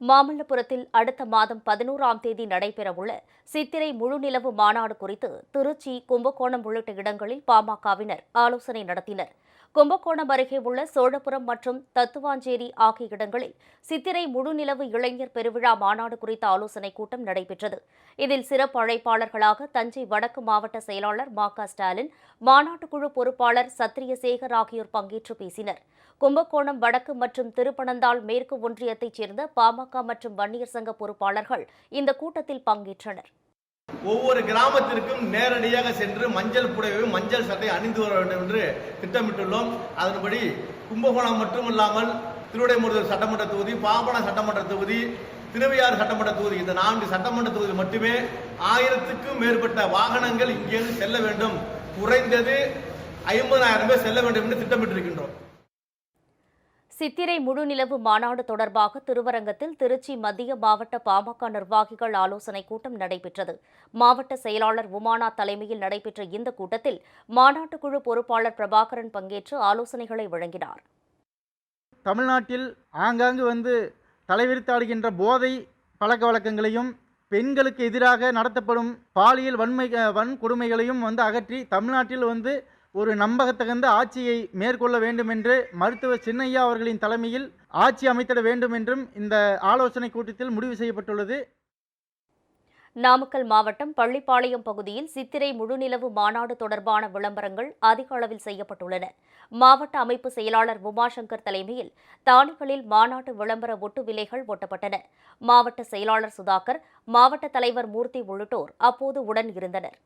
மாமல்லபுரத்தில் அடுத்த மாதம் பதினோராம் தேதி நடைபெறவுள்ள சித்திரை முழுநிலவு மாநாடு குறித்து திருச்சி கும்பகோணம் உள்ளிட்ட இடங்களில் பாமகவினர் ஆலோசனை நடத்தினர். கும்பகோணம் அருகே உள்ள சோழபுரம் மற்றும் தத்துவாஞ்சேரி ஆகிய இடங்களில் சித்திரை முழுநிலவு இளைஞர் பெருவிழா மாநாடு குறித்த ஆலோசனைக் கூட்டம் நடைபெற்றது. இதில் சிறப்பு அழைப்பாளர்களாக தஞ்சை வடக்கு மாவட்ட செயலாளர் மா க ஸ்டாலின் மாநாட்டுக்குழு பொறுப்பாளர் சத்திரியசேகர் ஆகியோர் பங்கேற்று பேசினர். கும்பகோணம் வடக்கு மற்றும் திருப்பனந்தாள் மேற்கு ஒன்றியத்தைச் சேர்ந்த பாமக மற்றும் வன்னியர் சங்க பொறுப்பாளர்கள் இந்த கூட்டத்தில் பங்கேற்றனர். ஒவ்வொரு கிராமத்திற்கும் நேரடியாக சென்று மஞ்சள் புடவை மஞ்சள் சட்டை அணிந்து வர வேண்டும் என்று திட்டமிட்டுள்ளோம். அதன்படி கும்பகோணம் மட்டுமல்லாமல் திருவிடைமுருகர் சட்டமன்ற தொகுதி பாபன சட்டமன்ற தொகுதி திருவையாறு சட்டமன்ற தொகுதி இந்த நான்கு சட்டமன்ற தொகுதி மட்டுமே ஆயிரத்துக்கும் மேற்பட்ட வாகனங்கள் இங்கிருந்து செல்ல வேண்டும். குறைந்தது ஐம்பதாயிரம் பேர் செல்ல வேண்டும் என்று திட்டமிட்டிருக்கின்றோம். சித்திரை முழுநிலவு மாநாடு தொடர்பாக திருவரங்கத்தில் திருச்சி மத்திய மாவட்ட பாமக நிர்வாகிகள் ஆலோசனைக் கூட்டம் நடைபெற்றது. மாவட்ட செயலாளர் உமானா தலைமையில் நடைபெற்ற இந்த கூட்டத்தில் மாநாட்டுக்குழு பொறுப்பாளர் பிரபாகரன் பங்கேற்று ஆலோசனைகளை வழங்கினார். தமிழ்நாட்டில் ஆங்காங்கு வந்து தலைவிரித்தாடுகின்ற போதை பழக்க வழக்கங்களையும் பெண்களுக்கு எதிராக நடத்தப்படும் பாலியல் வன்மை வன்கொடுமைகளையும் வந்து அகற்றி தமிழ்நாட்டில் வந்து ஒரு நம்பகத்தகுந்த ஆட்சியை மேற்கொள்ள வேண்டும் என்று மருத்துவர் சின்னையா அவர்களின் தலைமையில் ஆட்சி அமைத்திட வேண்டும் என்றும் இந்த ஆலோசனை கூட்டத்தில் முடிவு செய்யப்பட்டுள்ளது. நாமக்கல் மாவட்டம் பள்ளிப்பாளையம் பகுதியில் சித்திரை முழுநிலவு மாநாடு தொடர்பான விளம்பரங்கள் அதிக அளவில் செய்யப்பட்டுள்ளன. மாவட்ட அமைப்பு செயலாளர் உமாசங்கர் தலைமையில் தானிகளில் மாநாட்டு விளம்பர ஒட்டு விலைகள் ஒட்டப்பட்டன. மாவட்ட செயலாளர் சுதாகர் மாவட்ட தலைவர் மூர்த்தி உள்ளிட்டோர் அப்போது உடன் இருந்தனர்.